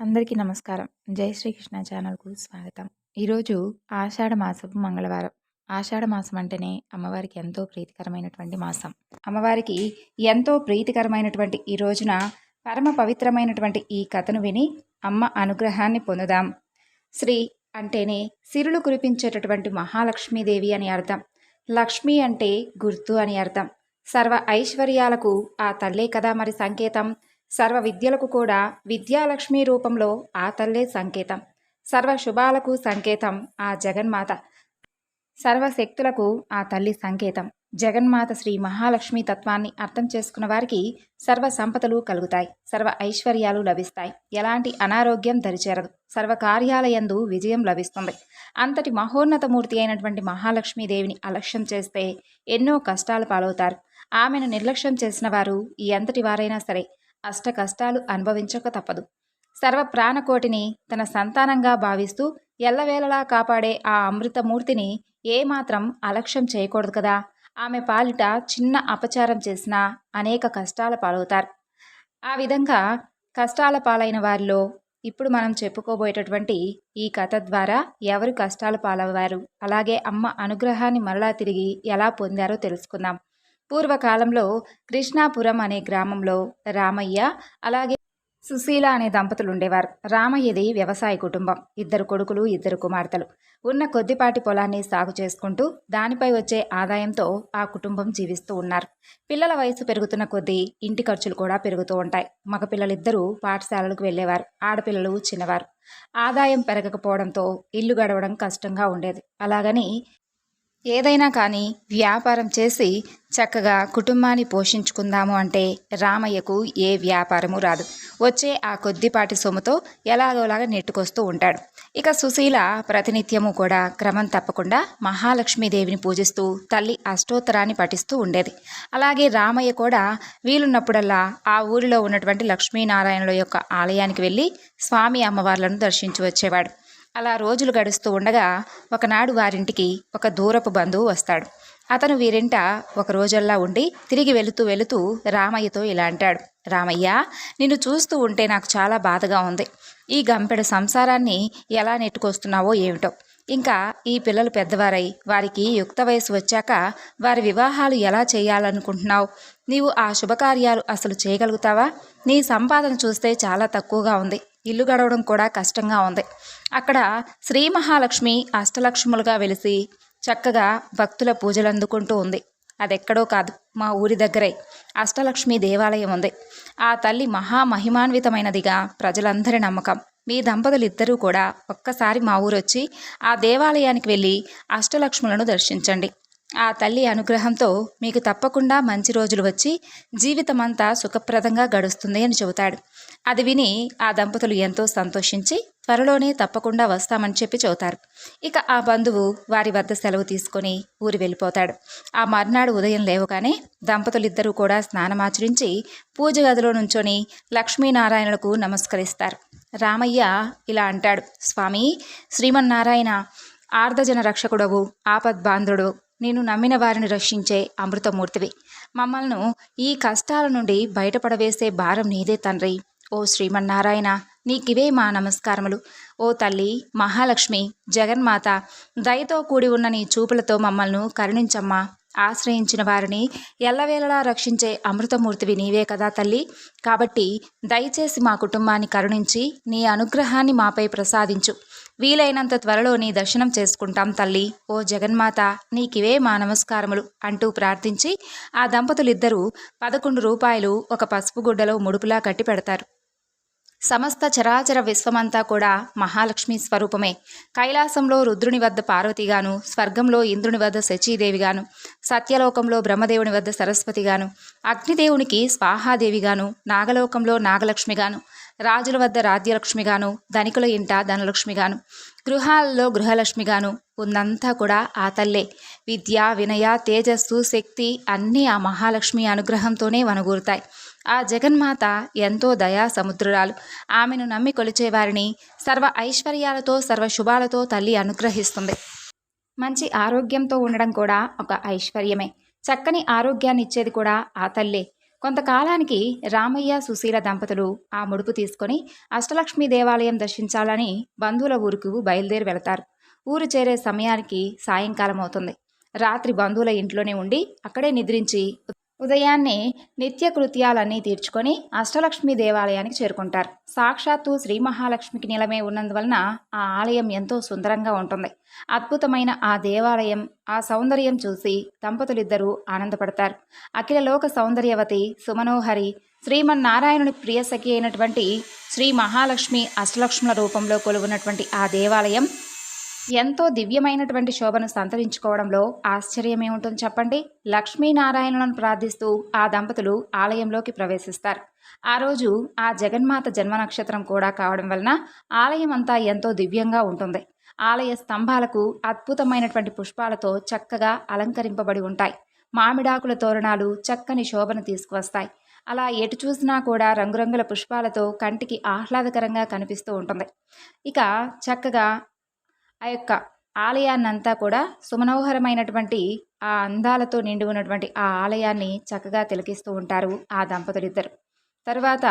అందరికీ నమస్కారం. జై శ్రీకృష్ణ ఛానల్కు స్వాగతం. ఈరోజు ఆషాఢ మాసపు మంగళవారం. ఆషాఢ మాసం అంటేనే అమ్మవారికి ఎంతో ప్రీతికరమైనటువంటి మాసం. అమ్మవారికి ఎంతో ప్రీతికరమైనటువంటి ఈ రోజున పరమ పవిత్రమైనటువంటి ఈ కథను విని అమ్మ అనుగ్రహాన్ని పొందుదాం. శ్రీ అంటేనే సిరులు కురిపించేటటువంటి మహాలక్ష్మీదేవి అని అర్థం. లక్ష్మి అంటే గుర్తు అని అర్థం. సర్వ ఐశ్వర్యాలకు ఆ తల్లే కదా మరి సంకేతం. సర్వ విద్యలకు కూడా విద్యాలక్ష్మి రూపంలో ఆ తల్లే సంకేతం. సర్వ శుభాలకు సంకేతం ఆ జగన్మాత. సర్వశక్తులకు ఆ తల్లి సంకేతం. జగన్మాత శ్రీ మహాలక్ష్మి తత్వాన్ని అర్థం చేసుకున్న వారికి సర్వ సంపదలు కలుగుతాయి. సర్వ ఐశ్వర్యాలు లభిస్తాయి. ఎలాంటి అనారోగ్యం దరిచేరదు. సర్వ కార్యాలయందు విజయం లభిస్తుంది. అంతటి మహోన్నతమూర్తి అయినటువంటి మహాలక్ష్మీదేవిని అలక్ష్యం చేస్తే ఎన్నో కష్టాలు పాలవుతారు. ఆమెను నిర్లక్ష్యం చేసిన వారు ఈ ఎంతటి వారైనా సరే అష్ట కష్టాలు అనుభవించక తప్పదు. సర్వ ప్రాణకోటిని తన సంతానంగా భావిస్తూ ఎల్లవేళలా కాపాడే ఆ అమృతమూర్తిని ఏమాత్రం అలక్ష్యం చేయకూడదు కదా? ఆమె పాలిట చిన్న అపచారం చేసినా అనేక కష్టాల పాలవుతారు. ఆ విధంగా కష్టాల పాలైన వారిలో ఇప్పుడు మనం చెప్పుకోబోయేటటువంటి ఈ కథ ద్వారా ఎవరు కష్టాలు పాలవ్వారు? అలాగే అమ్మ అనుగ్రహాన్ని మరలా తిరిగి ఎలా పొందారో తెలుసుకుందాం. పూర్వకాలంలో కృష్ణాపురం అనే గ్రామంలో రామయ్య అలాగే సుశీల అనే దంపతులు ఉండేవారు రామయ్యది వ్యవసాయ కుటుంబం. ఇద్దరు కొడుకులు ఇద్దరు కుమార్తెలు. ఉన్న కొద్దిపాటి పొలాన్ని సాగు చేసుకుంటూ దానిపై వచ్చే ఆదాయంతో ఆ కుటుంబం జీవిస్తూ ఉన్నారు. పిల్లల వయసు పెరుగుతున్న కొద్దీ ఇంటి ఖర్చులు కూడా పెరుగుతూ ఉంటాయి. మగపిల్లలిద్దరూ పాఠశాలలకు వెళ్ళేవారు. ఆడపిల్లలు చిన్నవారు. ఆదాయం పెరగకపోవడంతో ఇల్లు గడవడం కష్టంగా ఉండేది. అలాగని ఏదైనా కానీ వ్యాపారం చేసి చక్కగా కుటుంబాన్ని పోషించుకుందాము అంటే రామయ్యకు ఏ వ్యాపారము రాదు. వచ్చే ఆ కొద్దిపాటి సొమ్ముతో ఎలాగోలాగా నెట్టుకొస్తూ ఉంటాడు. ఇక సుశీల ప్రతినిత్యము కూడా క్రమం తప్పకుండా మహాలక్ష్మీదేవిని పూజిస్తూ తల్లి అష్టోత్తరాన్ని పఠిస్తూ ఉండేది. అలాగే రామయ్య కూడా వీలున్నప్పుడల్లా ఆ ఊరిలో ఉన్నటువంటి లక్ష్మీనారాయణుల యొక్క ఆలయానికి వెళ్ళి స్వామి అమ్మవార్లను దర్శించి వచ్చేవాడు. అలా రోజులు గడుస్తూ ఉండగా ఒకనాడు వారింటికి ఒక దూరపు బంధువు వస్తాడు. అతను వీరింట ఒక రోజల్లా ఉండి తిరిగి వెళుతూ వెళుతూ రామయ్యతో ఇలా అంటాడు. రామయ్య నిన్ను చూస్తూ ఉంటే నాకు చాలా బాధగా ఉంది. ఈ గంపెడు సంసారాన్ని ఎలా నెట్టుకొస్తున్నావో ఏమిటో? ఇంకా ఈ పిల్లలు పెద్దవారై వారికి యుక్త వయసు వచ్చాక వారి వివాహాలు ఎలా చేయాలనుకుంటున్నావు? నీవు ఆ శుభకార్యాలు అసలు చేయగలుగుతావా? నీ సంపాదన చూస్తే చాలా తక్కువగా ఉంది. ఇల్లు గడవడం కూడా కష్టంగా ఉంది. అక్కడ శ్రీ మహాలక్ష్మి అష్టలక్ష్ములుగా వెలిసి చక్కగా భక్తుల పూజలు అందుకుంటూ ఉంది. అదెక్కడో కాదు మా ఊరి దగ్గరే అష్టలక్ష్మి దేవాలయం ఉంది. ఆ తల్లి మహామహిమాన్వితమైనదిగా ప్రజలందరి నమ్మకం. మీ దంపతులు ఇద్దరూ కూడా ఒక్కసారి మా ఊరొచ్చి ఆ దేవాలయానికి వెళ్ళి అష్టలక్ష్ములను దర్శించండి. ఆ తల్లి అనుగ్రహంతో మీకు తప్పకుండా మంచి రోజులు వచ్చి జీవితమంతా సుఖప్రదంగా గడుస్తుంది అని చెబుతాడు. అది విని ఆ దంపతులు ఎంతో సంతోషించి త్వరలోనే తప్పకుండా వస్తామని చెప్పి చెబుతారు. ఇక ఆ బంధువు వారి వద్ద సెలవు తీసుకొని ఊరి వెళ్ళిపోతాడు. ఆ మర్నాడు ఉదయం లేవగానే దంపతులిద్దరూ కూడా స్నానమాచరించి పూజ గదిలో నుంచొని లక్ష్మీనారాయణులకు నమస్కరిస్తారు. రామయ్య ఇలా అంటాడు స్వామి శ్రీమన్నారాయణ ఆర్ధజన రక్షకుడవు ఆపద్బాంధుడు నేను నమ్మిన వారిని రక్షించే అమృతమూర్తివి. మమ్మల్ని ఈ కష్టాల నుండి బయటపడవేసే భారం నీదే తండ్రి. ఓ శ్రీమన్నారాయణ నీకివే మా నమస్కారములు. ఓ తల్లి మహాలక్ష్మి జగన్మాత దయతో కూడి ఉన్న నీ చూపులతో మమ్మల్ని కరుణించమ్మా. ఆశ్రయించిన వారిని ఎల్లవేళలా రక్షించే అమృతమూర్తివి నీవే కదా తల్లి. కాబట్టి దయచేసి మా కుటుంబాన్ని కరుణించి నీ అనుగ్రహాన్ని మాపై ప్రసాదించు. వీలైనంత త్వరలో నీ దర్శనం చేసుకుంటాం తల్లి. ఓ జగన్మాత నీకివే మా నమస్కారములు అంటూ ప్రార్థించి ఆ దంపతులిద్దరూ పదకొండు రూపాయలు ఒక పసుపు గుడ్డలో ముడుపులా కట్టి పెడతారు. సమస్త చరాచర విశ్వమంతా కూడా మహాలక్ష్మి స్వరూపమే. కైలాసంలో రుద్రుని వద్ద పార్వతిగాను స్వర్గంలో ఇంద్రుని వద్ద శచీదేవిగాను సత్యలోకంలో బ్రహ్మదేవుని వద్ద సరస్వతిగాను అగ్నిదేవునికి స్వాహాదేవిగాను నాగలోకంలో నాగలక్ష్మిగాను రాజుల వద్ద రాజ్యలక్ష్మిగాను ధనికుల ఇంట ధనలక్ష్మిగాను గృహాల్లో గృహలక్ష్మిగాను ఉందంతా కూడా ఆ తల్లే. విద్య వినయ తేజస్సు శక్తి అన్నీ ఆ మహాలక్ష్మి అనుగ్రహంతోనే వనగూరుతాయి. ఆ జగన్మాత ఎంతో దయా సముద్రురాలు. ఆమెను నమ్మి కొలిచేవారిని సర్వ ఐశ్వర్యాలతో సర్వ శుభాలతో తల్లి అనుగ్రహిస్తుంది. మంచి ఆరోగ్యంతో ఉండడం కూడా ఒక ఐశ్వర్యమే. చక్కని ఆరోగ్యాన్ని ఇచ్చేది కూడా ఆ తల్లే. కొంతకాలానికి రామయ్య సుశీల దంపతులు ఆ ముడుపు తీసుకొని అష్టలక్ష్మి దేవాలయం దర్శించాలని బంధువుల ఊరుకు బయలుదేరి వెళతారు. ఊరు చేరే సమయానికి సాయంకాలం అవుతుంది రాత్రి బంధువుల ఇంట్లోనే ఉండి అక్కడే నిద్రించి ఉదయాన్నే నిత్య కృత్యాలన్నీ తీర్చుకొని అష్టలక్ష్మి దేవాలయానికి చేరుకుంటారు. సాక్షాత్తు శ్రీ మహాలక్ష్మికి నిలమే ఉన్నందువలన ఆ ఆలయం ఎంతో సుందరంగా ఉంటుంది. అద్భుతమైన ఆ దేవాలయం ఆ సౌందర్యం చూసి దంపతులిద్దరూ ఆనందపడతారు. అఖిలలోక సౌందర్యవతి సుమనోహరి శ్రీమన్నారాయణుని ప్రియ సఖి అయినటువంటి శ్రీ మహాలక్ష్మి అష్టలక్ష్ముల రూపంలో కొలువున్నటువంటి ఆ దేవాలయం ఎంతో దివ్యమైనటువంటి శోభను సంతరించుకోవడంలో ఆశ్చర్యమే ఉంటుంది చెప్పండి. లక్ష్మీనారాయణులను ప్రార్థిస్తూ ఆ దంపతులు ఆలయంలోకి ప్రవేశిస్తారు. ఆ రోజు ఆ జగన్మాత జన్మ నక్షత్రం కూడా కావడం వలన ఆలయం అంతా ఎంతో దివ్యంగా ఉంటుంది. ఆలయ స్తంభాలకు అద్భుతమైనటువంటి పుష్పాలతో చక్కగా అలంకరింపబడి ఉంటాయి. మామిడాకుల తోరణాలు చక్కని శోభను తీసుకువస్తాయి. అలా ఎటు చూసినా కూడా రంగురంగుల పుష్పాలతో కంటికి ఆహ్లాదకరంగా కనిపిస్తూ ఉంటుంది. ఇక చక్కగా ఆ యొక్క ఆలయాన్నంతా కూడా సుమనోహరమైనటువంటి ఆ అందాలతో నిండి ఉన్నటువంటి ఆ ఆలయాన్ని చక్కగా తిలకిస్తూ ఉంటారు ఆ దంపతులిద్దరు తర్వాత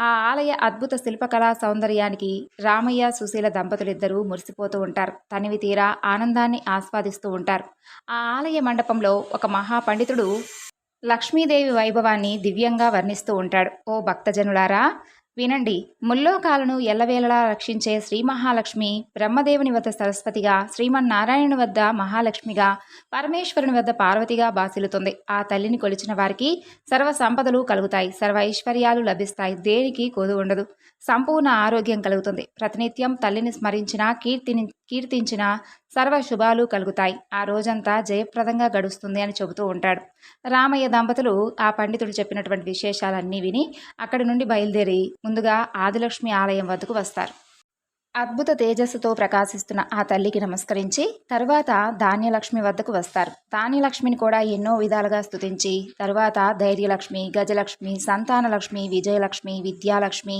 ఆ ఆలయ అద్భుత శిల్పకళా సౌందర్యానికి రామయ్య సుశీల దంపతులిద్దరూ మురిసిపోతూ ఉంటారు. తనివి తీరా ఆనందాన్ని ఆస్వాదిస్తూ ఉంటారు. ఆ ఆలయ మండపంలో ఒక మహాపండితుడు లక్ష్మీదేవి వైభవాన్ని దివ్యంగా వర్ణిస్తూ ఉంటాడు. ఓ భక్తజనులారా వినండి. ముల్లోకాలను ఎల్లవేళలా రక్షించే శ్రీ మహాలక్ష్మి బ్రహ్మదేవుని వద్ద సరస్వతిగా శ్రీమన్నారాయణుని వద్ద మహాలక్ష్మిగా పరమేశ్వరుని వద్ద పార్వతిగా బాసిల్లుతుంది. ఆ తల్లిని కొలిచిన వారికి సర్వ సంపదలు కలుగుతాయి. సర్వ ఐశ్వర్యాలు లభిస్తాయి. దేనికి కోదు ఉండదు. సంపూర్ణ ఆరోగ్యం కలుగుతుంది. ప్రతినిత్యం తల్లిని స్మరించిన కీర్తిని కీర్తించిన సర్వ శుభాలు కలుగుతాయి. ఆ రోజంతా జయప్రదంగా గడుస్తుంది అని చెబుతూ ఉంటాడు. రామయ్య దంపతులు ఆ పండితుడు చెప్పినటువంటి విశేషాలన్నీ విని అక్కడి నుండి బయలుదేరి ముందుగా ఆదిలక్ష్మి ఆలయం వద్దకు వస్తారు. అద్భుత తేజస్సుతో ప్రకాశిస్తున్న ఆ తల్లికి నమస్కరించి తరువాత ధాన్యలక్ష్మి వద్దకు వస్తారు. ధాన్యలక్ష్మిని కూడా ఎన్నో విధాలుగా స్థుతించి తరువాత ధైర్యలక్ష్మి గజలక్ష్మి సంతానలక్ష్మి విజయలక్ష్మి విద్యాలక్ష్మి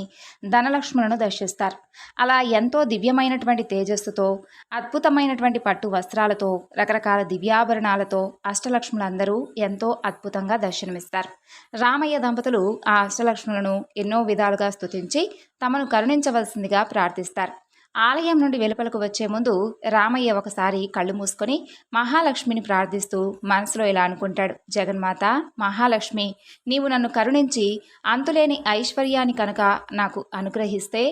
ధనలక్ష్ములను దర్శిస్తారు. అలా ఎంతో దివ్యమైనటువంటి తేజస్సుతో అద్భుతమైనటువంటి పట్టు వస్త్రాలతో రకరకాల దివ్యాభరణాలతో అష్టలక్ష్ములందరూ ఎంతో అద్భుతంగా దర్శనమిస్తారు. రామయ్య దంపతులు ఆ అష్టలక్ష్ములను ఎన్నో విధాలుగా స్థుతించి తమను కరుణించవలసిందిగా ప్రార్థిస్తారు. ఆలయం నుండి వెలుపలకు వచ్చే ముందు రామయ్య ఒకసారి కళ్ళు మూసుకొని మహాలక్ష్మిని ప్రార్థిస్తూ మనసులో ఇలా అనుకుంటాడు. జగన్మాత మహాలక్ష్మి నీవు నన్ను కరుణించి అంతులేని ఐశ్వర్యాన్ని కనుక నాకు అనుగ్రహిస్తే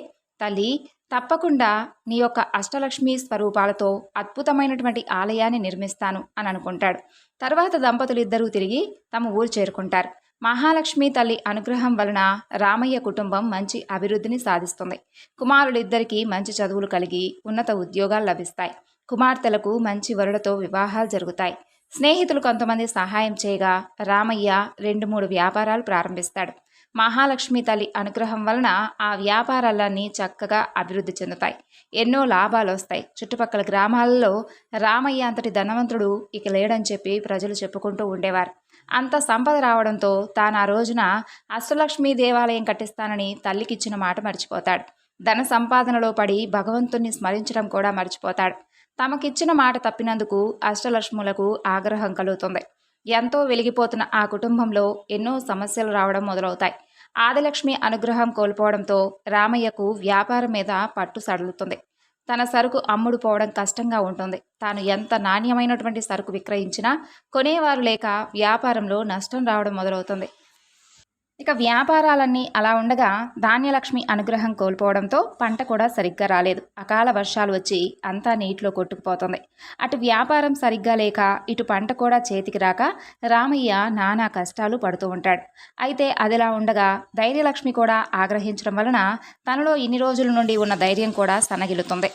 తల్లి తప్పకుండా నీ యొక్క అష్టలక్ష్మి స్వరూపాలతో అద్భుతమైనటువంటి ఆలయాన్ని నిర్మిస్తాను అని అనుకుంటాడు. తర్వాత దంపతులు ఇద్దరూ తిరిగి తమ ఊరు చేరుకుంటారు. మహాలక్ష్మి తల్లి అనుగ్రహం వలన రామయ్య కుటుంబం మంచి అభివృద్ధిని సాధిస్తుంది. కుమారులిద్దరికీ మంచి చదువులు కలిగి ఉన్నత ఉద్యోగాలు లభిస్తాయి. కుమార్తెలకు మంచి వరులతో వివాహాలు జరుగుతాయి. స్నేహితులు కొంతమంది సహాయం చేయగా రామయ్య రెండు మూడు వ్యాపారాలు ప్రారంభిస్తాడు. మహాలక్ష్మి తల్లి అనుగ్రహం వలన ఆ వ్యాపారాలన్నీ చక్కగా అభివృద్ధి చెందుతాయి. ఎన్నో లాభాలు వస్తాయి. చుట్టుపక్కల గ్రామాలలో రామయ్య అంతటి ధనవంతుడు ఇక లేడని చెప్పి ప్రజలు చెప్పుకుంటూ ఉండేవారు. అంత సంపద రావడంతో తాను ఆ రోజున అష్టలక్ష్మి దేవాలయం కట్టిస్తానని తల్లికిచ్చిన మాట మర్చిపోతాడు. ధన సంపాదనలో పడి భగవంతుణ్ణి స్మరించడం కూడా మర్చిపోతాడు. తమకిచ్చిన మాట తప్పినందుకు అష్టలక్ష్ములకు ఆగ్రహం కలుగుతుంది. ఎంతో వెలిగిపోతున్న ఆ కుటుంబంలో ఎన్నో సమస్యలు రావడం మొదలవుతాయి. ఆదిలక్ష్మి అనుగ్రహం కోల్పోవడంతో రామయ్యకు వ్యాపారం మీద పట్టు సడలుతుంది. తన సరుకు అమ్ముడు పోవడం కష్టంగా ఉంటుంది. తాను ఎంత నాణ్యమైనటువంటి సరుకు విక్రయించినా కొనేవారు లేక వ్యాపారంలో నష్టం రావడం మొదలవుతుంది. ఇక వ్యాపారాలన్నీ అలా ఉండగా ధాన్యలక్ష్మి అనుగ్రహం కోల్పోవడంతో పంట కూడా సరిగ్గా రాలేదు. అకాల వర్షాలు వచ్చి అంతా నీటిలో కొట్టుకుపోతుంది. అటు వ్యాపారం సరిగ్గా లేక ఇటు పంట కూడా చేతికి రాక రామయ్య నానా కష్టాలు పడుతూ ఉంటాడు. అయితే అదిలా ఉండగా ధైర్యలక్ష్మి కూడా ఆగ్రహించడం వలన తనలో ఇన్ని రోజుల నుండి ఉన్న ధైర్యం కూడా సన్నగిలుతుంది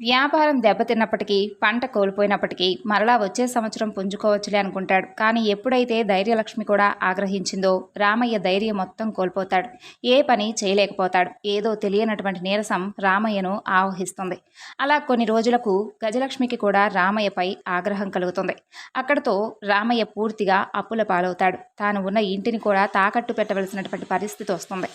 వ్యాపారం దెబ్బతిన్నప్పటికీ పంట కోల్పోయినప్పటికీ మరలా వచ్చే సంవత్సరం పుంజుకోవచ్చులే అనుకుంటాడు. కానీ ఎప్పుడైతే ధైర్యలక్ష్మి కూడా ఆగ్రహించిందో రామయ్య ధైర్యం మొత్తం కోల్పోతాడు. ఏ పని చేయలేకపోతాడు. ఏదో తెలియనటువంటి నీరసం రామయ్యను ఆవహిస్తుంది. అలా కొన్ని రోజులకు గజలక్ష్మికి కూడా రామయ్యపై ఆగ్రహం కలుగుతుంది. అక్కడితో రామయ్య పూర్తిగా అప్పుల పాలవుతాడు. తాను ఉన్న ఇంటిని కూడా తాకట్టు పెట్టవలసినటువంటి పరిస్థితి వస్తుంది.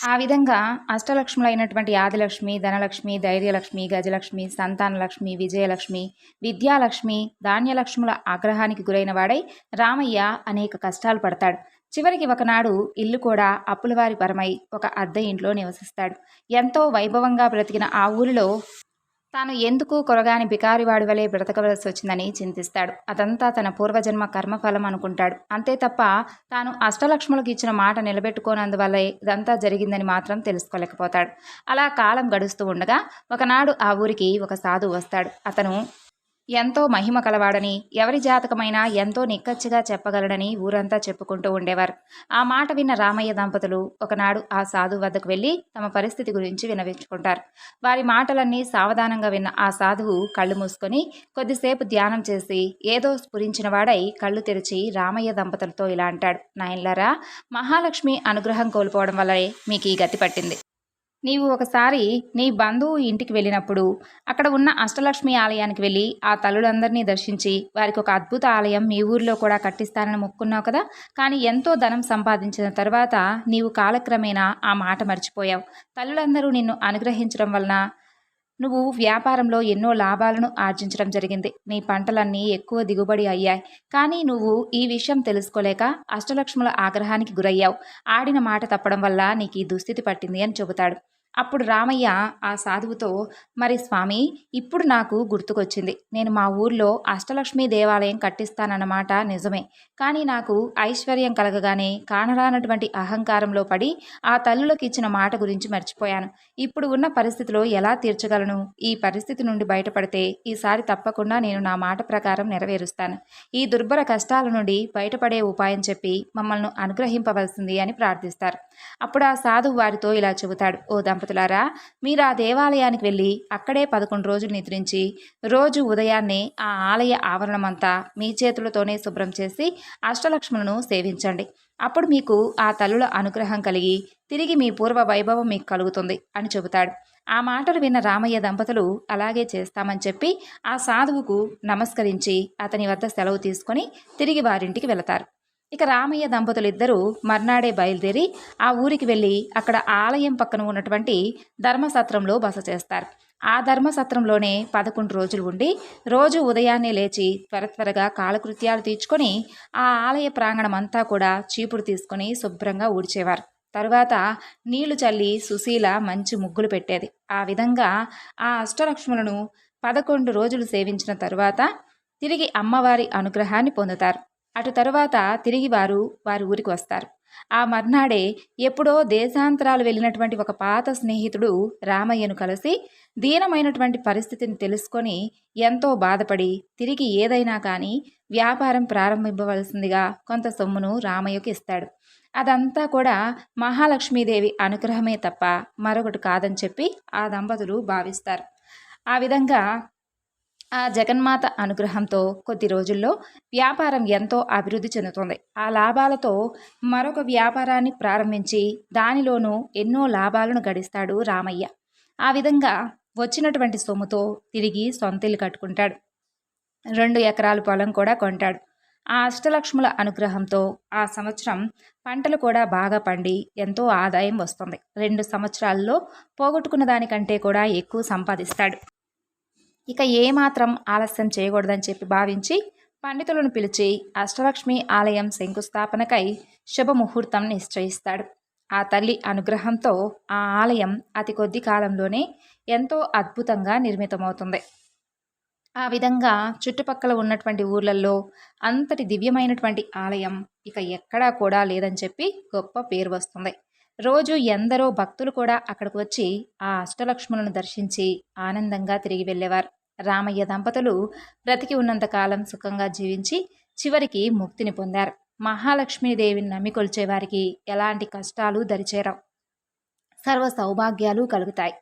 ఆ విధంగా అష్టలక్ష్ములైనటువంటి ఆదిలక్ష్మి ధనలక్ష్మి ధైర్యలక్ష్మి గజలక్ష్మి సంతానలక్ష్మి విజయలక్ష్మి విద్యాలక్ష్మి ధాన్యలక్ష్ముల ఆగ్రహానికి గురైన వాడై రామయ్య అనేక కష్టాలు పడతాడు. చివరికి ఒకనాడు ఇల్లు కూడా అప్పులవారి పరమై ఒక అద్దె ఇంట్లో నివసిస్తాడు. ఎంతో వైభవంగా బ్రతికిన ఆ ఊరిలో తాను ఎందుకు కొరగాని బికారివాడి వలె బ్రతకవలసి వచ్చిందని చింతిస్తాడు. అదంతా తన పూర్వజన్మ కర్మఫలం అనుకుంటాడు. అంతే తప్ప తాను అష్టలక్ష్ములకు ఇచ్చిన మాట నిలబెట్టుకోనందువల్లే ఇదంతా జరిగిందని మాత్రం తెలుసుకోలేకపోతాడు. అలా కాలం గడుస్తూ ఉండగా ఒకనాడు ఆ ఊరికి ఒక సాధువు వస్తాడు. అతను ఎంతో మహిమ కలవాడని ఎవరి జాతకమైనా ఎంతో నిక్కచ్చిగా చెప్పగలడని ఊరంతా చెప్పుకుంటూ ఉండేవారు. ఆ మాట విన్న రామయ్య దంపతులు ఒకనాడు ఆ సాధువు వద్దకు వెళ్ళి తమ పరిస్థితి గురించి వినవించుకుంటారు వారి మాటలన్నీ సావధానంగా విన్న ఆ సాధువు కళ్ళు మూసుకొని కొద్దిసేపు ధ్యానం చేసి ఏదో స్ఫురించిన వాడై కళ్ళు తెరిచి రామయ్య దంపతులతో ఇలా అంటాడు. నాయన్లారా మహాలక్ష్మి అనుగ్రహం కోల్పోవడం వల్లే మీకు ఈ గతి పట్టింది. నీవు ఒకసారి నీ బంధువు ఇంటికి వెళ్ళినప్పుడు అక్కడ ఉన్న అష్టలక్ష్మి ఆలయానికి వెళ్ళి ఆ తల్లులందరినీ దర్శించి వారికి ఒక అద్భుత ఆలయం మీ ఊర్లో కూడా కట్టిస్తానని మొక్కున్నావు కదా? కానీ ఎంతో ధనం సంపాదించిన తర్వాత నీవు కాలక్రమేణా ఆ మాట మర్చిపోయావు. తల్లులందరూ నిన్ను అనుగ్రహించడం వలన నువ్వు వ్యాపారంలో ఎన్నో లాభాలను ఆర్జించడం జరిగింది. నీ పంటలన్నీ ఎక్కువ దిగుబడి అయ్యాయి. కానీ నువ్వు ఈ విషయం తెలుసుకోలేక అష్టలక్ష్ముల ఆగ్రహానికి గురయ్యావు. ఆడిన మాట తప్పడం వల్ల నీకు ఈ దుస్థితి పట్టింది అని చెబుతాడు. అప్పుడు రామయ్య ఆ సాధువుతో మరి స్వామి ఇప్పుడు నాకు గుర్తుకొచ్చింది. నేను మా ఊర్లో అష్టలక్ష్మి దేవాలయం కట్టిస్తానన్నమాట నిజమే. కానీ నాకు ఐశ్వర్యం కలగగానే కానరానటువంటి అహంకారంలో పడి ఆ తల్లులకు ఇచ్చిన మాట గురించి మర్చిపోయాను. ఇప్పుడు ఉన్న పరిస్థితిలో ఎలా తీర్చగలను? ఈ పరిస్థితి నుండి బయటపడితే ఈసారి తప్పకుండా నేను నా మాట ప్రకారం నెరవేరుస్తాను. ఈ దుర్భర కష్టాల నుండి బయటపడే ఉపాయం చెప్పి మమ్మల్ని అనుగ్రహింపవలసింది అని ప్రార్థిస్తారు. అప్పుడు ఆ సాధువు వారితో ఇలా చెబుతాడు. ఓ దంపతులారా మీరు ఆ దేవాలయానికి వెళ్ళి అక్కడే పదకొండు రోజులు నిద్రించి రోజు ఉదయాన్నే ఆ ఆలయ ఆవరణమంతా మీ చేతులతోనే శుభ్రం చేసి అష్టలక్ష్ములను సేవించండి. అప్పుడు మీకు ఆ తల్లుల అనుగ్రహం కలిగి తిరిగి మీ పూర్వ వైభవం మీకు కలుగుతుంది అని చెబుతాడు. ఆ మాటలు విన్న రామయ్య దంపతులు అలాగే చేస్తామని చెప్పి ఆ సాధువుకు నమస్కరించి అతని వద్ద సెలవు తీసుకొని తిరిగి వారింటికి వెళతారు. ఇక రామయ్య దంపతులు ఇద్దరూ మర్నాడే బయలుదేరి ఆ ఊరికి వెళ్ళి అక్కడ ఆలయం పక్కన ఉన్నటువంటి ధర్మసత్రంలో బస చేస్తారు. ఆ ధర్మసత్రంలోనే పదకొండు రోజులు ఉండి రోజు ఉదయాన్నే లేచి త్వర త్వరగా కాలకృత్యాలు తీర్చుకొని ఆ ఆలయ ప్రాంగణం అంతా కూడా చీపురు తీసుకొని శుభ్రంగా ఊడ్చేవారు. తరువాత నీళ్ళు చల్లి సుశీల మంచి ముగ్గులు పెట్టేది. ఆ విధంగా ఆ అష్టలక్ష్ములను పదకొండు రోజులు సేవించిన తరువాత తిరిగి అమ్మవారి అనుగ్రహాన్ని పొందుతారు. అటు తరువాత తిరిగి వారు వారి ఊరికి వస్తారు. ఆ మర్నాడే ఎప్పుడో దేశాంతరాలు వెళ్ళినటువంటి ఒక పాత స్నేహితుడు రామయ్యను కలిసి దీనమైనటువంటి పరిస్థితిని తెలుసుకొని ఎంతో బాధపడి తిరిగి ఏదైనా కానీ వ్యాపారం ప్రారంభించవలసిందిగా కొంత సొమ్మును రామయ్యకు ఇస్తాడు. అదంతా కూడా మహాలక్ష్మీదేవి అనుగ్రహమే తప్ప మరొకటి కాదని చెప్పి ఆ దంపతులు భావిస్తారు. ఆ విధంగా ఆ జగన్మాత అనుగ్రహంతో కొద్ది రోజుల్లో వ్యాపారం ఎంతో అభివృద్ధి చెందుతుంది. ఆ లాభాలతో మరొక వ్యాపారాన్ని ప్రారంభించి దానిలోనూ ఎన్నో లాభాలను గడిస్తాడు రామయ్య. ఆ విధంగా వచ్చినటువంటి సొమ్ముతో తిరిగి సొంతిల్లు కట్టుకుంటాడు. రెండు ఎకరాల పొలం కూడా కొంటాడు. ఆ అష్టలక్ష్ముల అనుగ్రహంతో ఆ సంవత్సరం పంటలు కూడా బాగా పండి ఎంతో ఆదాయం వస్తుంది. రెండు సంవత్సరాల్లో పోగొట్టుకున్న దానికంటే కూడా ఎక్కువ సంపాదిస్తాడు. ఇక ఏమాత్రం ఆలస్యం చేయకూడదని చెప్పి భావించి పండితులను పిలిచి అష్టలక్ష్మి ఆలయం శంకుస్థాపనకై శుభముహూర్తం నిశ్చయిస్తాడు. ఆ తల్లి అనుగ్రహంతో ఆ ఆలయం అతి కొద్ది కాలంలోనే ఎంతో అద్భుతంగా నిర్మితమవుతుంది. ఆ విధంగా చుట్టుపక్కల ఉన్నటువంటి ఊర్లలో అంతటి దివ్యమైనటువంటి ఆలయం ఇక ఎక్కడా కూడా లేదని చెప్పి గొప్ప పేరు వస్తుంది. రోజు ఎందరో భక్తులు కూడా అక్కడికి వచ్చి ఆ అష్టలక్ష్ములను దర్శించి ఆనందంగా తిరిగి వెళ్ళేవారు. రామయ్య దంపతులు బ్రతికి ఉన్నంతకాలం సుఖంగా జీవించి చివరికి ముక్తిని పొందారు. మహాలక్ష్మీదేవిని నమ్మికొల్చేవారికి వారికి ఎలాంటి కష్టాలు దరిచేరవు. సర్వ సౌభాగ్యాలు కలుగుతాయి.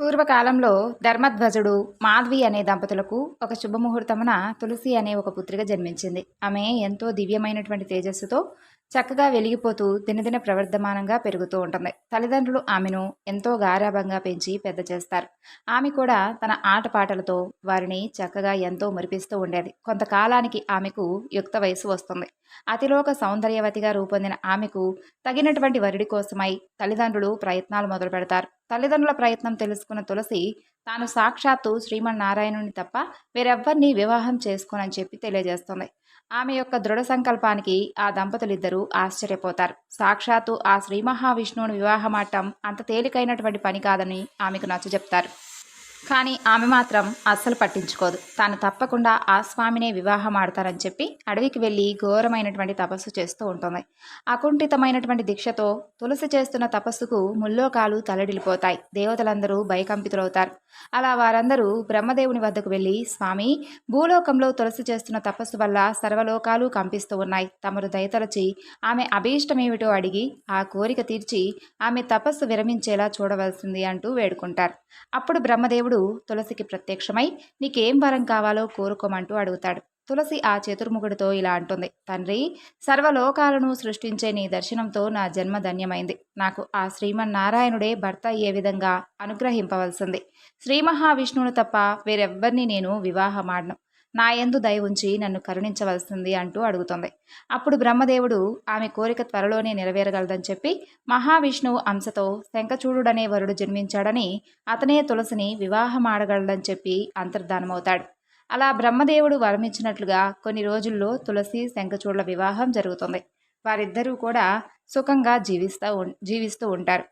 పూర్వకాలంలో ధర్మధ్వజుడు మాధవి అనే దంపతులకు ఒక శుభముహూర్తమున తులసి అనే ఒక పుత్రిక జన్మించింది. ఆమె ఎంతో దివ్యమైనటువంటి తేజస్సుతో చక్కగా వెలిగిపోతూ దినదిన ప్రవర్ధమానంగా పెరుగుతూ ఉంటుంది. తల్లిదండ్రులు ఆమెను ఎంతో గారాభంగా పెంచి పెద్ద చేస్తారు. ఆమె కూడా తన ఆటపాటలతో వారిని చక్కగా ఎంతో మురిపిస్తూ ఉండేది. కొంతకాలానికి ఆమెకు యుక్త వయసు వస్తుంది. అతిలోక సౌందర్యవతిగా రూపొందిన ఆమెకు తగినటువంటి వరుడి కోసమై తల్లిదండ్రులు ప్రయత్నాలు మొదలు పెడతారు. తల్లిదండ్రుల ప్రయత్నం తెలుసుకున్న తులసి తాను సాక్షాత్తు శ్రీమన్నారాయణుని తప్ప వేరెవ్వరిని వివాహం చేసుకోనని చెప్పి తెలియజేస్తుంది. ఆమె యొక్క దృఢ సంకల్పానికి ఆ దంపతులిద్దరూ ఆశ్చర్యపోతారు. సాక్షాత్తు ఆ శ్రీ మహావిష్ణువును వివాహమాటం అంత తేలికైనటువంటి పని కాదని ఆమెకు నచ్చజెప్తారు. కానీ ఆమె మాత్రం అస్సలు పట్టించుకోదు. తాను తప్పకుండా ఆ స్వామినే వివాహం ఆడతారని చెప్పి అడవికి వెళ్ళి ఘోరమైనటువంటి తపస్సు చేస్తూ ఉంటుంది. అకుంఠితమైనటువంటి దీక్షతో తులసి చేస్తున్న తపస్సుకు ముల్లోకాలు తలడిల్లిపోతాయి. దేవతలందరూ భయకంపితులవుతారు. అలా వారందరూ బ్రహ్మదేవుని వద్దకు వెళ్ళి స్వామి భూలోకంలో తులసి చేస్తున్న తపస్సు వల్ల సర్వలోకాలు కంపిస్తూ ఉన్నాయి. తమరు దయతలచి ఆమె అభీష్టమేమిటో అడిగి ఆ కోరిక తీర్చి ఆమె తపస్సు విరమించేలా చూడవలసింది అంటూ వేడుకుంటారు. అప్పుడు బ్రహ్మదేవుడు తులసికి ప్రత్యక్షమై నీకేం వరం కావాలో కోరుకోమంటూ అడుగుతాడు. తులసి ఆ చతుర్ముఖుడితో ఇలా అంటుంది. తండ్రి సర్వలోకాలను సృష్టించే నీ దర్శనంతో నా జన్మ ధన్యమైంది. నాకు ఆ శ్రీమన్నారాయణుడే భర్త అయ్యే విధంగా అనుగ్రహింపవలసింది? శ్రీ మహావిష్ణువును తప్ప వేరెవ్వరిని నేను వివాహమాడను. నా యందు దయ ఉంచి నన్ను కరుణించవలసింది అంటూ అడుగుతుంది. అప్పుడు బ్రహ్మదేవుడు ఆమె కోరిక త్వరలోనే నెరవేరగలదని చెప్పి మహావిష్ణువు అంశతో శంఖచూడుడనే వరుడు జన్మించాడని అతనే తులసిని వివాహమాడగలడని చెప్పి అంతర్ధానమవుతాడు. అలా బ్రహ్మదేవుడు వరమిచ్చినట్లుగా కొన్ని రోజుల్లో తులసి శంఖచూడుల వివాహం జరుగుతుంది. వారిద్దరూ కూడా సుఖంగా జీవిస్తూ ఉం- జీవిస్తూ ఉంటారు.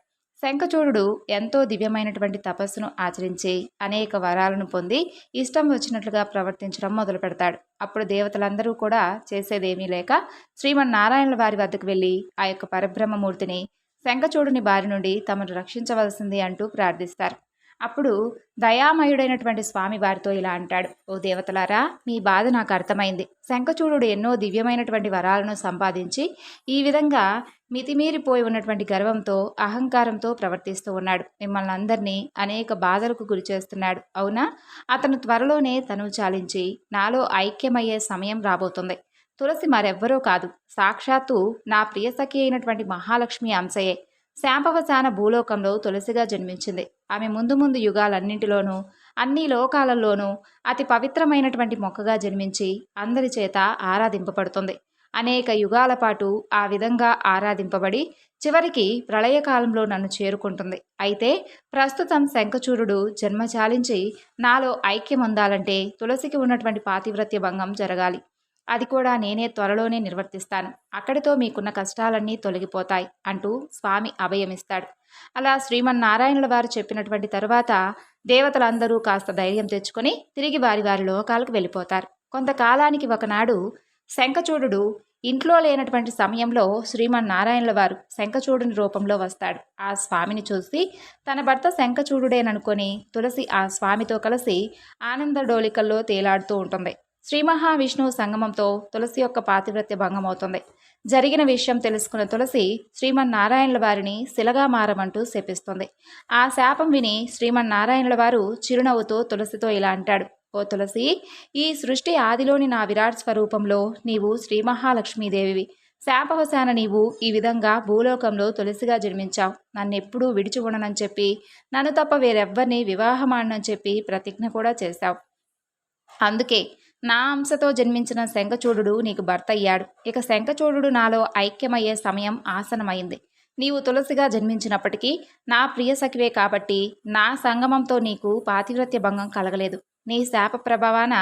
శంఖచూడు ఎంతో దివ్యమైనటువంటి తపస్సును ఆచరించి అనేక వరాలను పొంది ఇష్టం వచ్చినట్లుగా ప్రవర్తించడం మొదలు పెడతాడు. అప్పుడు దేవతలందరూ కూడా చేసేదేమీ లేక శ్రీమన్నారాయణుల వారి వద్దకు వెళ్ళి ఆ యొక్క పరబ్రహ్మమూర్తిని శంఖచూడుని బారి నుండి తమను రక్షించవలసింది అంటూ ప్రార్థిస్తారు. అప్పుడు దయామయుడైనటువంటి స్వామి వారితో ఇలా అంటాడు ఓ దేవతలారా మీ బాధ నాకు అర్థమైంది. శంఖచూడు ఎన్నో దివ్యమైనటువంటి వరాలను సంపాదించి ఈ విధంగా మితిమీరిపోయి ఉన్నటువంటి గర్వంతో అహంకారంతో ప్రవర్తిస్తూ ఉన్నాడు. మిమ్మల్ని అందరినీ అనేక బాధలకు గురి చేస్తున్నాడు. అవునా? అతను త్వరలోనే తను చాలించి నాలో ఐక్యమయ్యే సమయం రాబోతుంది. తులసి మరెవ్వరో కాదు. సాక్షాత్తు నా ప్రియసఖి అయినటువంటి మహాలక్ష్మి అంశయే. శాంపవసాన భూలోకంలో తులసిగా జన్మించింది. ఆమె ముందు ముందు యుగాలన్నింటిలోనూ అన్ని లోకాలలోనూ అతి పవిత్రమైనటువంటి మొక్కగా జన్మించి అందరి చేత ఆరాధింపబడుతుంది. అనేక యుగాల పాటు ఆ విధంగా ఆరాధింపబడి చివరికి ప్రళయకాలంలో నన్ను చేరుకుంటుంది. అయితే ప్రస్తుతం శంఖచూరుడు జన్మ చాలించి నాలో ఐక్యం పొందాలంటే తులసికి ఉన్నటువంటి పాతివ్రత్య భంగం జరగాలి. అది కూడా నేనే త్వరలోనే నిర్వర్తిస్తాను. అక్కడితో మీకున్న కష్టాలన్నీ తొలగిపోతాయి అంటూ స్వామి అభయమిస్తాడు. అలా శ్రీమన్నారాయణుల వారు చెప్పినటువంటి తరువాత దేవతలందరూ కాస్త ధైర్యం తెచ్చుకొని తిరిగి వారి వారి లోకాలకు వెళ్ళిపోతారు. కొంతకాలానికి ఒకనాడు శంఖచూడు ఇంట్లో లేనటువంటి సమయంలో శ్రీమన్నారాయణుల వారు శంఖచూడుని రూపంలో వస్తాడు. ఆ స్వామిని చూసి తన భర్త శంఖచూడుడేననుకొని తులసి ఆ స్వామితో కలిసి ఆనంద డోలికల్లో తేలాడుతూ ఉంటుంది. శ్రీ మహావిష్ణువు సంగమంతో తులసి యొక్క పాతివ్రత్య భంగమవుతుంది. జరిగిన విషయం తెలుసుకున్న తులసి శ్రీమన్నారాయణుల వారిని శిలగా మారమంటూ శపిస్తుంది. ఆ శాపం విని శ్రీమన్నారాయణుల వారు చిరునవ్వుతో తులసితో ఇలా అంటాడు. ఓ తులసి ఈ సృష్టి ఆదిలోని నా విరాట్ స్వరూపంలో నీవు శ్రీ మహాలక్ష్మీదేవివి. శాపవశాన నీవు ఈ విధంగా భూలోకంలో తులసిగా జన్మించావు. నన్నెప్పుడూ విడిచి ఉండనని చెప్పి నన్ను తప్ప వేరెవ్వరిని వివాహమాడనని చెప్పి ప్రతిజ్ఞ కూడా చేశావు. అందుకే నా అంశతో జన్మించిన శంఖచూడు నీకు భర్త అయ్యాడు ఇక శంఖచూడు నాలో ఐక్యమయ్యే సమయం ఆసనమైంది. నీవు తులసిగా జన్మించినప్పటికీ నా ప్రియ సఖివే కాబట్టి నా సంగమంతో నీకు పాతివ్రత్య భంగం కలగలేదు. నీ శాప ప్రభావాన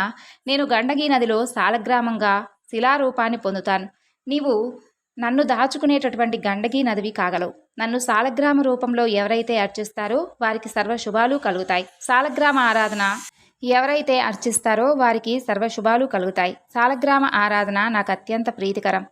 నేను గండకీ నదిలో సాలగ్రామంగా శిలారూపాన్ని పొందుతాను. నీవు నన్ను దాచుకునేటటువంటి గండకీ నదివి కాగలవు. నన్ను సాలగ్రామ రూపంలో ఎవరైతే అర్చిస్తారో వారికి సర్వ శుభాలు కలుగుతాయి. సాలగ్రామ ఆరాధన ఎవరైతే అర్చిస్తారో వారికి సర్వశుభాలు కలుగుతాయి. సాలగ్రామ ఆరాధన నాకు అత్యంత ప్రీతికరం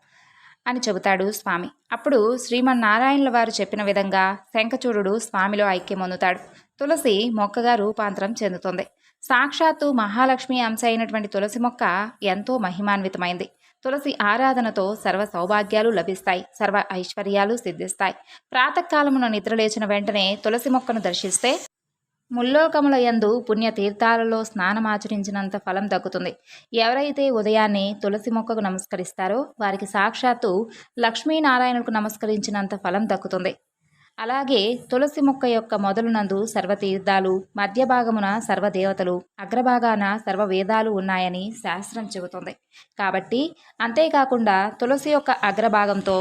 అని చెబుతాడు స్వామి. అప్పుడు శ్రీమన్నారాయణుల వారు చెప్పిన విధంగా శంఖచూడు స్వామిలో ఐక్యమొందుతాడు. తులసి మొక్కగా రూపాంతరం చెందుతుంది. సాక్షాత్తు మహాలక్ష్మి అంశ అయినటువంటి తులసి మొక్క ఎంతో మహిమాన్వితమైంది. తులసి ఆరాధనతో సర్వ సౌభాగ్యాలు లభిస్తాయి. సర్వ ఐశ్వర్యాలు సిద్ధిస్తాయి. ప్రాతకాలమున నిద్రలేచిన వెంటనే తులసి మొక్కను దర్శిస్తే ముల్లోకముల యందు పుణ్యతీర్థాలలో స్నానమాచరించినంత ఫలం దక్కుతుంది. ఎవరైతే ఉదయాన్నే తులసి మొక్కకు నమస్కరిస్తారో వారికి సాక్షాత్తు లక్ష్మీనారాయణకు నమస్కరించినంత ఫలం దక్కుతుంది. అలాగే తులసి మొక్క యొక్క మొదలునందు సర్వతీర్థాలు మధ్య భాగమున సర్వదేవతలు అగ్రభాగాన సర్వవేదాలు ఉన్నాయని శాస్త్రం చెబుతుంది. కాబట్టి అంతేకాకుండా తులసి యొక్క అగ్రభాగంతో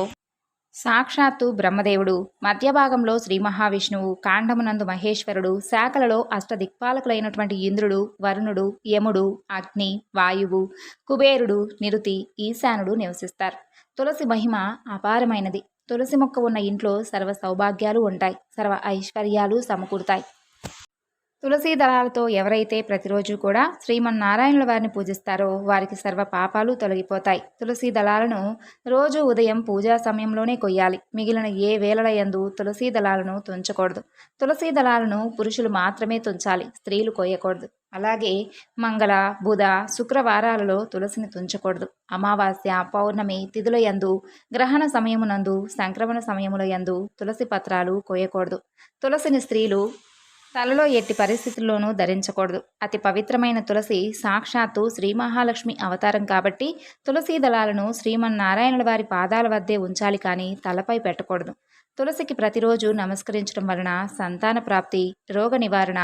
సాక్షాత్తు బ్రహ్మదేవుడు మధ్య భాగంలో శ్రీ మహావిష్ణువు కాండమునందు మహేశ్వరుడు శాఖలలో అష్టదిక్పాలకులైనటువంటి ఇంద్రుడు వరుణుడు యముడు అగ్ని వాయువు కుబేరుడు నిరుతి ఈశానుడు నివసిస్తారు. తులసి మహిమ అపారమైనది. తులసి మొక్క ఉన్న ఇంట్లో సర్వ సౌభాగ్యాలు ఉంటాయి. సర్వ ఐశ్వర్యాలు సమకూరుతాయి. తులసీ దళాలతో ఎవరైతే ప్రతిరోజు కూడా శ్రీమన్నారాయణుల వారిని పూజిస్తారో వారికి సర్వ పాపాలు తొలగిపోతాయి. తులసీ దళాలను రోజు ఉదయం పూజా సమయంలోనే కొయ్యాలి. మిగిలిన ఏ వేళల యందు తులసీ దళాలను తుంచకూడదు. తులసీ దళాలను పురుషులు మాత్రమే తుంచాలి. స్త్రీలు కొయ్యకూడదు. అలాగే మంగళ బుధ శుక్రవారాలలో తులసిని తుంచకూడదు. అమావాస్య పౌర్ణమి తిథుల యందు గ్రహణ సమయమునందు సంక్రమణ సమయముల యందు తులసి పత్రాలు కోయకూడదు తులసిని స్త్రీలు తలలో ఎట్టి పరిస్థితుల్లోనూ ధరించకూడదు. అతి పవిత్రమైన తులసి సాక్షాత్తు శ్రీ మహాలక్ష్మి అవతారం కాబట్టి తులసీ దళాలను శ్రీమన్నారాయణుల వారి పాదాల వద్దే ఉంచాలి కానీ తలపై పెట్టకూడదు. తులసికి ప్రతిరోజు నమస్కరించడం వలన సంతాన ప్రాప్తి రోగ నివారణ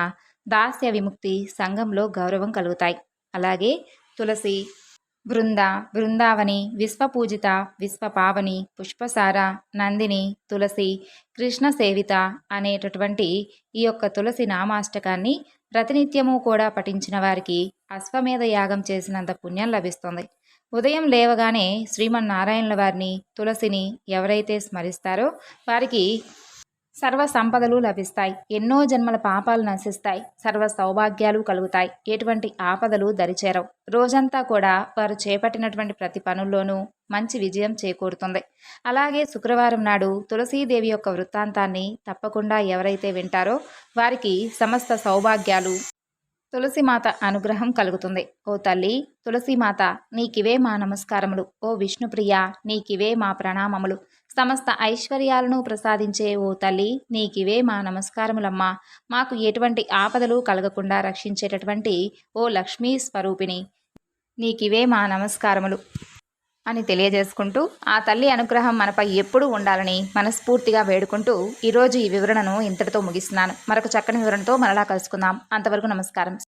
దాస్య విముక్తి సంఘంలో గౌరవం కలుగుతాయి. అలాగే తులసి బృంద బృందావని విశ్వపూజిత విశ్వపావని పుష్పసార నందిని తులసి కృష్ణ సేవిత అనేటటువంటి ఈ యొక్క తులసి నామాష్టకాన్ని ప్రతినిత్యము కూడా పఠించిన వారికి అశ్వమేధ యాగం చేసినంత పుణ్యం లభిస్తుంది. ఉదయం లేవగానే శ్రీమన్నారాయణుల వారిని తులసిని ఎవరైతే స్మరిస్తారో వారికి సర్వ సంపదలు లభిస్తాయి. ఎన్నో జన్మల పాపాలు నశిస్తాయి. సర్వ సౌభాగ్యాలు కలుగుతాయి. ఎటువంటి ఆపదలు దరిచేరవు. రోజంతా కూడా వారు చేపట్టినటువంటి ప్రతి పనుల్లోనూ మంచి విజయం చేకూరుతుంది. అలాగే శుక్రవారం నాడు తులసీదేవి యొక్క వృత్తాంతాన్ని తప్పకుండా ఎవరైతే వింటారో వారికి సమస్త సౌభాగ్యాలు తులసిమాత అనుగ్రహం కలుగుతుంది. ఓ తల్లి తులసిమాత నీకివే మా నమస్కారములు. ఓ విష్ణుప్రియ నీకివే మా ప్రణామములు. సమస్త ఐశ్వర్యాలను ప్రసాదించే ఓ తల్లి నీకివే మా నమస్కారములమ్మా. మాకు ఎటువంటి ఆపదలు కలగకుండా రక్షించేటటువంటి ఓ లక్ష్మీ స్వరూపిణి. నీకివే మా నమస్కారములు అని తెలియజేసుకుంటూ ఆ తల్లి అనుగ్రహం మనపై ఎప్పుడూ ఉండాలని మనస్ఫూర్తిగా వేడుకుంటూ ఈరోజు ఈ వివరణను ఇంతటితో ముగిస్తున్నాను. మరొక చక్కని వివరణతో మరలా కలుసుకుందాం. అంతవరకు నమస్కారం.